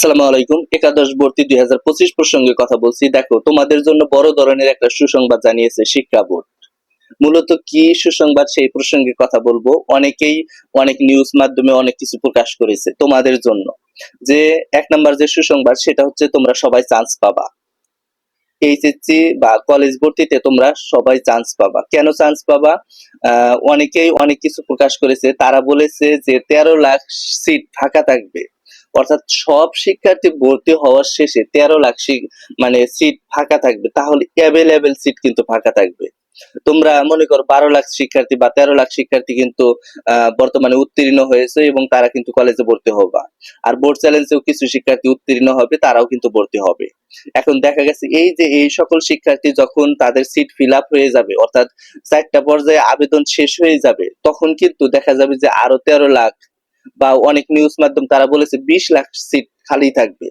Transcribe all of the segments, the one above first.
আসসালামু আলাইকুম। একাদশ ভর্তি দুই হাজার পঁচিশ প্রসঙ্গে কথা বলছি। দেখো, তোমাদের জন্য বড় ধরনের একটা সুসংবাদ জানিয়েছে শিক্ষা বোর্ড। মূলত কি সুসংবাদ সেই প্রসঙ্গে কথা বলব? অনেকেই অনেক নিউজ মাধ্যমে অনেক কিছু প্রকাশ করেছে তোমাদের জন্য। যে এক নাম্বার যে সুসংবাদ, সেটা হচ্ছে তোমরা সবাই চান্স পাবা। এইচএসসি বা কলেজ ভর্তিতে তোমরা সবাই চান্স পাবা। কেন চান্স পাবা? অনেকেই অনেক কিছু প্রকাশ করেছে। তারা বলেছে যে তেরো লাখ সিট ফাঁকা থাকবে। অর্থাৎ সব শিক্ষার্থী ভর্তি হওয়ার শেষে তেরো লাখ মানে সিট ফাঁকা থাকবে, তাহলে অ্যাভেলেবেল সিট কিন্তু ফাঁকা থাকবে। তোমরা মনে করো বারো লাখ শিক্ষার্থী বা তেরো লাখ শিক্ষার্থী কিন্তু বর্তমানে উত্তীর্ণ হয়েছে এবং তারা কিন্তু কলেজে ভর্তি হবা। আর বোর্ড চ্যালেঞ্জেও কিছু শিক্ষার্থী উত্তীর্ণ হবে, তারাও কিন্তু ভর্তি হবে। এখন দেখা গেছে এই যে এই সকল শিক্ষার্থী যখন তাদের সিট ফিল হয়ে যাবে, অর্থাৎ চারটা পর্যায়ে আবেদন শেষ হয়ে যাবে, তখন কিন্তু দেখা যাবে যে আরও তেরো লাখ বা অনেক নিউজ মাধ্যম তারা বলেছে বিশ লাখ সিট খালি থাকবে।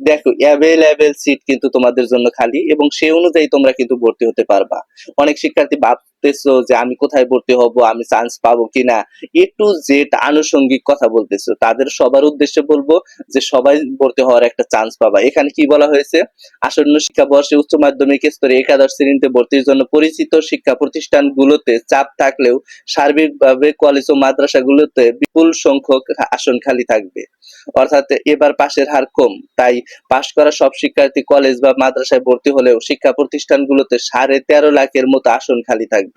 দেখো অ্যাভেলেবেল সিট কিন্তু তোমাদের জন্য খালি এবং সেই অনুযায়ী তোমরা কিন্তু ভর্তি হতে পারবা। অনেক শিক্ষার্থী ভাবতেছো যে আমি কোথায় ভর্তি হব, আমি চান্স পাবো কিনা? এ টু জেড আনুষঙ্গিক কথা বলতেছো। তাদের সবার উদ্দেশ্যে বলব যে সবাই ভর্তি হওয়ার একটা চান্স পাবা। এখানে কি বলা হয়েছে? আসন্ন শিক্ষাবর্ষে উচ্চ মাধ্যমিক স্তরে একাদশ শ্রেণীতে ভর্তির জন্য পরিচিত শিক্ষা প্রতিষ্ঠানগুলোতে চাপ থাকলেও সার্বিকভাবে কলেজ ও মাদ্রাসাগুলোতে বিপুল সংখ্যক আসন খালি থাকবে। অর্থাৎ এবার পাশের হার কম। তাই পাশ করা সব শিক্ষার্থী কলেজ বা মাদ্রাসায় ভর্তি হলেও শিক্ষা প্রতিষ্ঠানগুলোতে সাড়ে তেরো লাখের মতো আসন খালি থাকবে।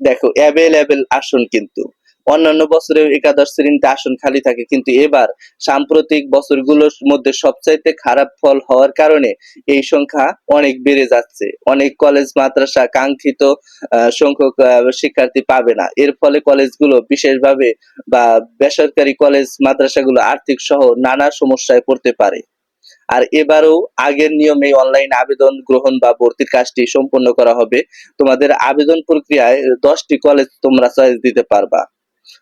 দেখো অ্যাভেলেবেল আসন কিন্তু। অন্যান্য বছরে একাদশ শ্রেণীতে আসন খালি থাকে, কিন্তু এবার সাম্প্রতিক বছরগুলোর মধ্যে সবচাইতে খারাপ ফল হওয়ার কারণে এই সংখ্যা অনেক বেড়ে যাচ্ছে। অনেক কলেজ মাদ্রাসা কাঙ্ক্ষিত সংখ্যক শিক্ষার্থী পাবে না। এর ফলে কলেজগুলো বিশেষভাবে বা বেসরকারি কলেজ মাদ্রাসাগুলো আর্থিক সহ নানা সমস্যায় পড়তে পারে। আর এবারও আগের নিয়মে অনলাইন আবেদন গ্রহণ বা ভর্তির কাজটি সম্পন্ন করা হবে। তোমাদের আবেদন প্রক্রিয়ায় দশটি কলেজ তোমরা চয়েস দিতে পারবা।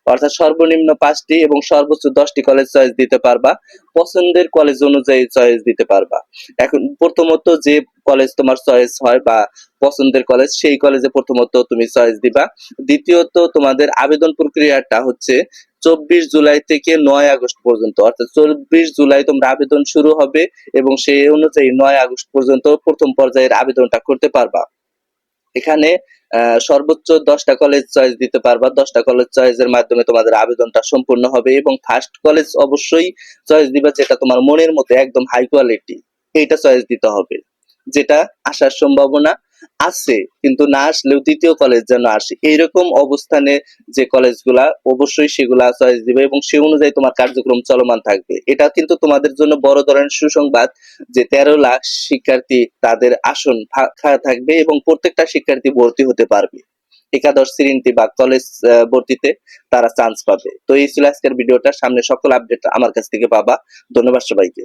অর্থাৎ সর্বনিম্ন পাঁচটি এবং সর্বোচ্চ দশটি কলেজ চয়েস দিতে পারবা। পছন্দের কলেজ অনুযায়ী চয়েস দিতে পারবা। এখন প্রথমত যে কলেজ তোমার চয়েস হয় বা পছন্দের কলেজ সেই কলেজে প্রথমত তুমি চয়েস দিবা। দ্বিতীয়ত তোমাদের আবেদন প্রক্রিয়াটা হচ্ছে চব্বিশ জুলাই থেকে নয় আগস্ট পর্যন্ত, অর্থাৎ চব্বিশ জুলাই তোমরা আবেদন শুরু হবে এবং সেই অনুযায়ী নয় আগস্ট পর্যন্ত প্রথম পর্যায়ের আবেদনটা করতে পারবা। এখানে সর্বোচ্চ দশটা কলেজ চয়েস দিতে পারবা। দশটা কলেজ চয়েসের মাধ্যমে তোমাদের আবেদনটা সম্পূর্ণ হবে এবং ফার্স্ট কলেজ অবশ্যই চয়েস দিবা যেটা তোমার মনের মতো একদম হাই কোয়ালিটি এইটা চয়েস দিতে হবে, যেটা আসার সম্ভাবনা আছে, কিন্তু না আসলেও দ্বিতীয় কলেজ যেন আসে। এইরকম অবস্থানে যে কলেজগুলা অবশ্যই সেগুলা চয়েস দিবে এবং সে অনুযায়ী তোমার কার্যক্রম চলমান থাকবে। এটা কিন্তু তোমাদের জন্য বড় ধরনের সুসংবাদ যে তেরো লাখ শিক্ষার্থী তাদের আসন থাকবে এবং প্রত্যেকটা শিক্ষার্থী ভর্তি হতে পারবে। একাদশ শ্রেণীতে বা কলেজ ভর্তিতে তারা চান্স পাবে। তো এই ছিল আজকের ভিডিওটা। সামনে সকল আপডেট আমার কাছ থেকে পাবা। ধন্যবাদ সবাইকে।